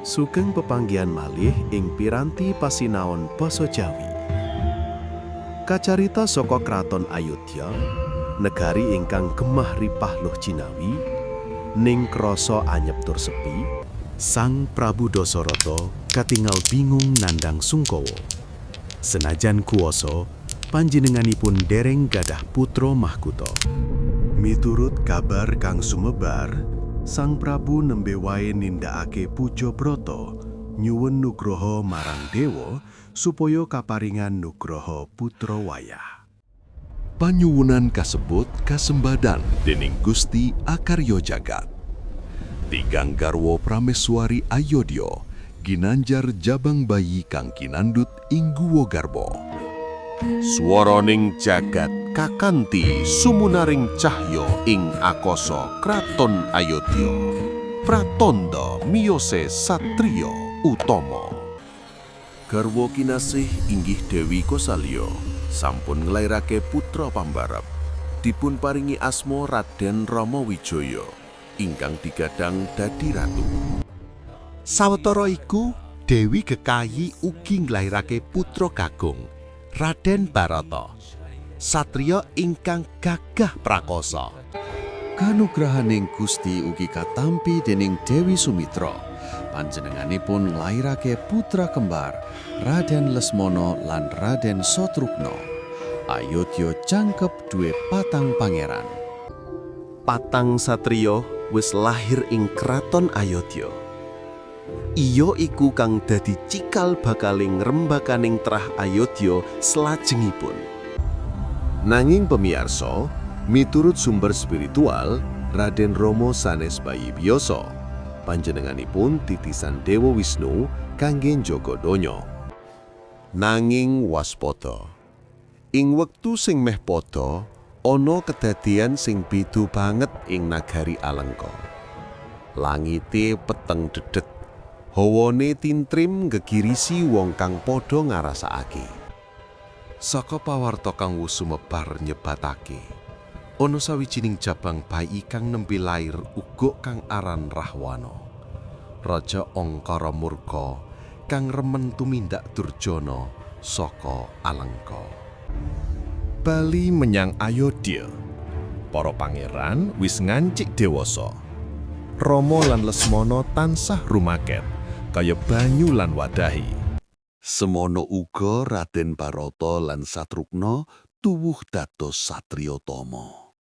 Sugeng pepanggihan malih ing piranti pasinaon basa Jawi. Kacarita saka kraton Ayodhya, negari ingkang gemah ripah luh Cinawi, ning krasa anyep tur sepi, Sang Prabu Dasarata katingal bingung nandang Sungkawa. Senajan kuwasa, panjenenganipun dereng gadah putra mahkota. Miturut kabar kang sumebar, Sang Prabu nembe wae nindakake puja brata nyuwun nugroho marang dewa supaya kaparingan nugroho putra wayah. Panyuwunan kasebut kasembadan dening Gusti Akarya Jagat. Tigang garwa prameswari Ayodhya ginanjar jabang bayi kang kinandut ing guwa garba. Swaraning jagat kakanti sumunaring cahya ing akasa kraton Ayodhya. Pratandha miyose satriya utama. Garwa kinasih inggih Dewi Kosalya sampun nglairake putra pambarep. Dipun paringi asma Raden Rama Wijaya ingkang digadang dadi ratu. Sawetara iku Dewi Gekayi ugi nglairake putra kagung Raden Barata. Satriya ingkang gagah prakosa. Kanugrahaning Gusti ugi katampi dening Dewi Sumitra. Panjenenganipun nglairake putra kembar Raden Lesmono lan Raden Sotrukno. Ayodhya jangkep duwe patang pangeran. Patang satriya wis lahir ing kraton Ayodhya. Iya iku kang dadi cikal bakaling ngrembakaning trah Ayodhya selajengipun. Nanging pemiarsa, miturut sumber spiritual, Raden Romo sanes bayi biasa. Panjenenganipun titisan Dewa Wisnu kangge njaga donya. Nanging waspada. Ing wektu sing meh padha, ana kedadian sing bidu banget ing nagari Alengka. Langite peteng dedet, hawane tintrim gegirisi wong kang padha ngarasakake. Saka pawarta kang sumebar nyebatake, ana sawijining jabang bayi kang nembe lair uga kang aran Rahwana. Raja Angkara murka kang remen tumindak durjana saka Alengka. Bali menyang Ayodhya. Para pangeran wis ngancik dewasa. Rama lan Lesmana tansah rumaket kaya banyu lan wadahi. Semono uga Raden Barata lan Satrukna tuwuh dados satriyatama.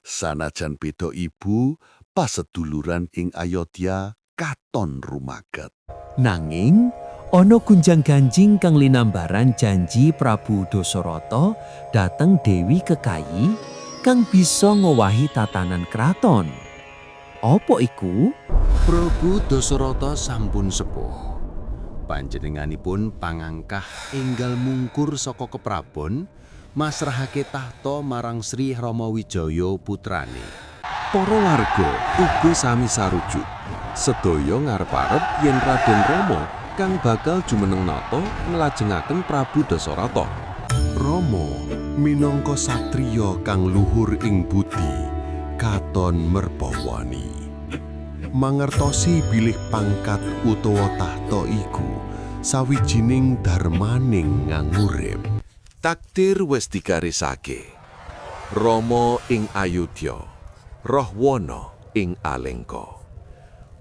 Sanajan beda ibu, paseduluran ing Ayodhya katon rumaket. Nanging ana kunjang ganjing kang linambaran janji Prabu Dasarata dateng Dewi Kekayi kang bisa ngowahi tatanan kraton. Apa iku? Prabu Dasarata sampun sepuh. Panjenenganipun pangangkah enggal mungkur saka keprabon masrahake tahta marang Sri Rama Wijaya putrane. Para warga uga sami sarujuk. Sedaya ngarep-arep yen Raden Rama kang bakal jumeneng nata nglajengaken Prabu Dasarata. Rama minangka satriya kang luhur ing budi katon merpawani. Mangertosi bilih pangkat utawa tahta iku sawijining darmaning ngangurip. Takdir wis digarisake. Rama ing Ayodhya, Rahwana ing Alengka.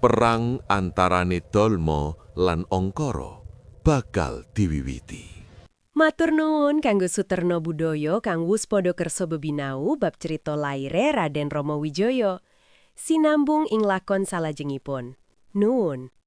Perang antarane Dalma lan Angkara bakal diwiwiti. Matur nuwun kanggo Suterno Budaya kang wus padha kersa bebinau bab cerita laire Raden Rama Wijaya. Sinambung ing lakon salajengipun. Nuwun.